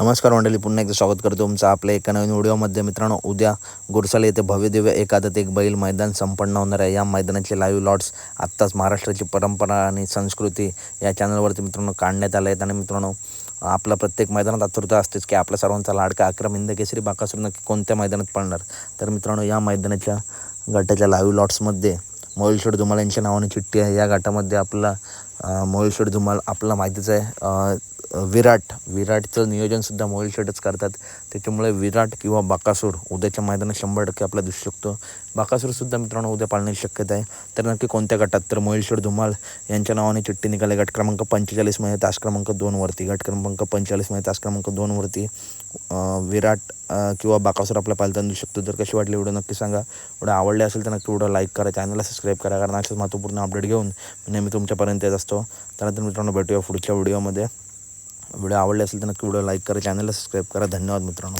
नमस्कार मंडळी पुन्हा एकदा स्वागत करतो तुमचं आपल्या एका नवीन व्हिडिओमध्ये. मित्रांनो उद्या गुरसाले येथे भव्यदिव्य एकादत एक बैल मैदान संपन्न होणार आहे. या मैदानाचे लाईव्ह लॉट्स आत्ताच महाराष्ट्राची परंपरा आणि संस्कृती या चॅनलवरती मित्रांनो काढण्यात आले आहेत. आणि मित्रांनो आपला प्रत्येक मैदानात आतुरता असतेच की आपल्या सर्वांचा लाडका अक्रम हिंद केसरी बाकासूर नक्की कोणत्या मैदानात पडणार? तर मित्रांनो या मैदानाच्या गटाच्या लाईव्ह लॉट्समध्ये मोहिलशेठ धुमाल यांच्या नावाने चिठ्ठी आहे. या गटामध्ये आपला अं, धुमाल आपला माहितीच आहे. विराट विराटचं नियोजनसुद्धा मोहिल शेटच करतात. त्याच्यामुळे विराट किंवा बाकासूर उद्याच्या मैदानात शंभर टक्के आपला दिसू शकतो. बाकासूरसुद्धा मित्रांनो उद्या पाळण्याची शक्यता आहे. तर नक्की कोणत्या गटात? तर मोहिल धुमाल यांच्या नावाने चिठ्ठी निघाली. गट क्रमांक पंचेचाळीसमध्ये तास क्रमांक दोनवरती गट क्रमांक पंचेचाळीसमध्ये तास क्रमांक दोनवरती विराट किंवा बाकासूर आपल्या पालताना दिसू शकतो. जर कशी वाटली एवढं नक्की सांगा. एवढं आवडले असेल तर नक्की एवढं लाईक करा. चॅनलला सबस्क्राईब करा. कारण अशाच महत्त्वपूर्ण अपडेट घेऊन नेहमी तुमच्यापर्यंत येत असतो. त्यानंतर मित्रांनो भेटूया पुढच्या व्हिडिओमध्ये. व्हिडिओ आवडले असेल तर नक्की व्हिडिओ लाईक करा चॅनलला सबस्क्राईब करा. धन्यवाद मित्रांनो.